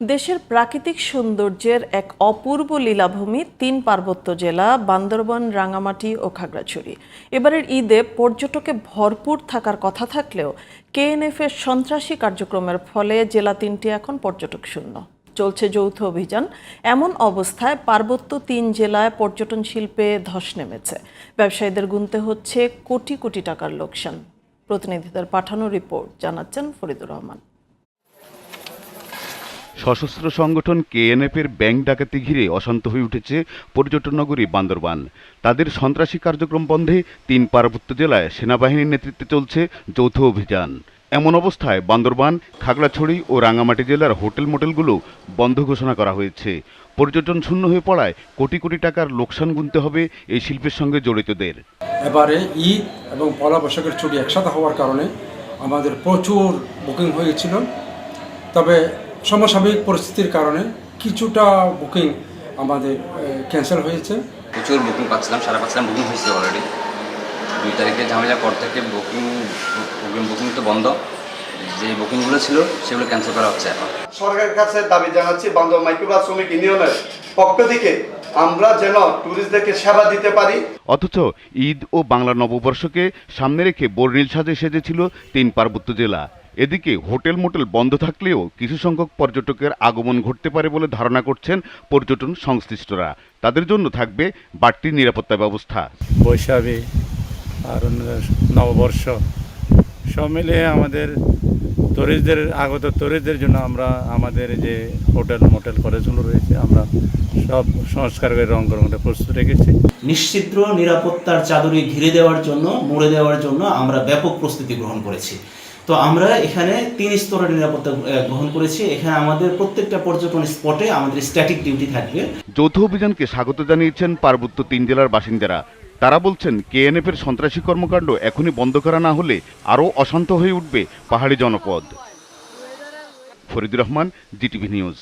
দেশের প্রাকৃতিক সৌন্দর্যের এক অপূর্ব লীলাভূমি তিন পার্বত্য জেলা, বান্দরবান, রাঙামাটি ও খাগড়াছড়ি। এবারের ঈদে পর্যটকে ভরপুর থাকার কথা থাকলেও কেএনএফ এর সন্ত্রাসী কার্যক্রমের ফলে জেলা তিনটি এখন পর্যটক শূন্য। চলছে যৌথ অভিযান। এমন অবস্থায় পার্বত্য তিন জেলায় পর্যটন শিল্পে ধস নেমেছে। ব্যবসায়ীদের গুনতে হচ্ছে কোটি কোটি টাকার লোকসান। প্রতিনিধিদের পাঠানো রিপোর্ট জানাচ্ছেন ফরিদুর রহমান। সশস্ত্র সংগঠন কেএনএফের ব্যাংক ডাকাতি ঘিরে অশান্ত হয়ে উঠেছে পর্যটন নগরী বান্দরবান। তাদের সন্ত্রাসী কার্যক্রম বন্ধে তিন পার্বত্য জেলায় সেনাবাহিনীর নেতৃত্বে চলছে যৌথ অভিযান। এমন অবস্থায় বান্দরবান, খাগড়াছড়ি ও রাঙামাটি জেলার হোটেল মোটেলগুলো বন্ধ ঘোষণা করা হয়েছে। পর্যটন শূন্য হয়ে পড়ায় কোটি কোটি টাকার লোকসান গুনতে হবে এই শিল্পের সঙ্গে জড়িতদের। এবারে ঈদ এবং পয়লা বৈশাখের ছুটি একসাথে হওয়ার কারণে আমাদের প্রচুর বুকিং হয়েছিল। তবে সমসাময়িক পরিস্থিতির কারণে কিছুটা বুকিং আমাদের ক্যান্সেল হয়েছে। প্রচুর বুকিং পাচ্ছিলাম সারা পাচ্ছিলাম বুকিং হয়েছে অলরেডি দুই তারিখে ঝামেলা পর থেকে বুকিং বুকিং বুকিং তো বন্ধ। যে বুকিংগুলো ছিল সেগুলো ক্যান্সেল করা হচ্ছে এখন। সরকারের কাছে দাবি জানাচ্ছি বান্ধব মাইক্রোবাস শ্রমিক ইউনিয়নের পক্ষ থেকে আমরা যেন ট্যুরিস্টদেরকে সেবা দিতে পারি। অথচ ঈদ ও বাংলা নববর্ষকে সামনে রেখে বর্ণিল সাজে সেজেছিল তিন পার্বত্য জেলা। এদিকে হোটেল মোটেল বন্ধ থাকলেও কিছু সংখ্যক পর্যটকের আগমন ঘটতে পারে বলে ধারণা করছেন পর্যটন সংশ্লিষ্টরা। তাদের জন্য থাকবে বাড়তি নিরাপত্তা ব্যবস্থা। বৈশাখী আর নববর্ষ সব মিলিয়ে আমাদের টুরিস্টদের আগত টুরিস্টদের জন্য আমরা আমাদের যে হোটেল মোটেল কলেজগুলো রয়েছে আমরা সব সংস্কার করে রং করতে প্রস্তুত রেখেছি। নিশ্চিদ্র নিরাপত্তার চাদরে ঘিরে দেওয়ার জন্য মুড়ে দেওয়ার জন্য আমরা ব্যাপক প্রস্তুতি গ্রহণ করেছি। তো আমরা এখানে তিন স্তরের নিরাপত্তা গ্রহণ করেছি। এখানে আমাদের প্রত্যেকটা পর্যটন স্পটে আমাদের স্ট্যাটিক ডিউটি থাকবে। যৌথ অভিযানকে স্বাগত জানিয়েছেন পার্বত্য তিন জেলার বাসিন্দারা। তারা বলছেন কেএনএফ এর সন্ত্রাসী কর্মকাণ্ড এখনই বন্ধ করা না হলে আরও অশান্ত হয়ে উঠবে পাহাড়ি জনপদ। Faridur Rahman GTV news